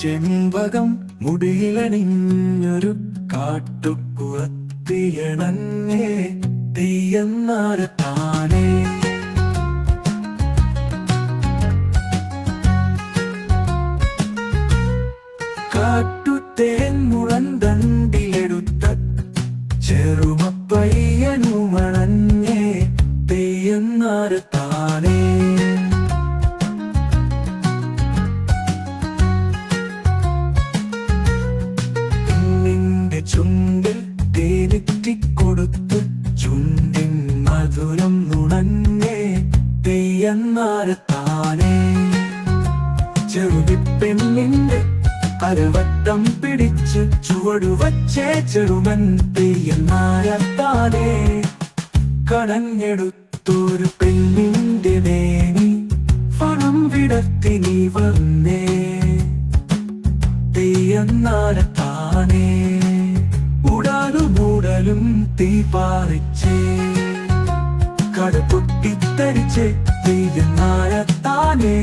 ചെമ്പകം മുടിയിലണിഞ്ഞൊരു കാട്ടുപുറത്തിയണഞ്ഞേ തെയ്യന്നാര താനേ. കാട്ടുതേൻ മുഴന്തണ്ടിലെടുത്ത ചെറുമപ്പയ്യനുമണഞ്ഞേ തെയ്യന്നാര താനേ ചുണ്ടിൽ തേനെത്തിക്കൊടുത്ത് ചുണ്ടിൻ മധുരം നുണഞ്ഞേ തെയ്യന്നാര താനേ. ചെറുതിപ്പെണ്ണിന്റെ അരവട്ടം പിടിച്ച് ചുവടുവച്ചേ ചെറുമൻ തെയ്യന്നാര താനേ. കടഞ്ഞെടുത്തൊരു പെണ്ണിന്റെ നേനി ഫണം വിടർത്തി നീ വന്നേ. തെയ്യന്നാര മൂടലും തീ പാറിച്ചേ കട പൊട്ടിത്തരിച്ചേ തെയ്യന്നാര താനേ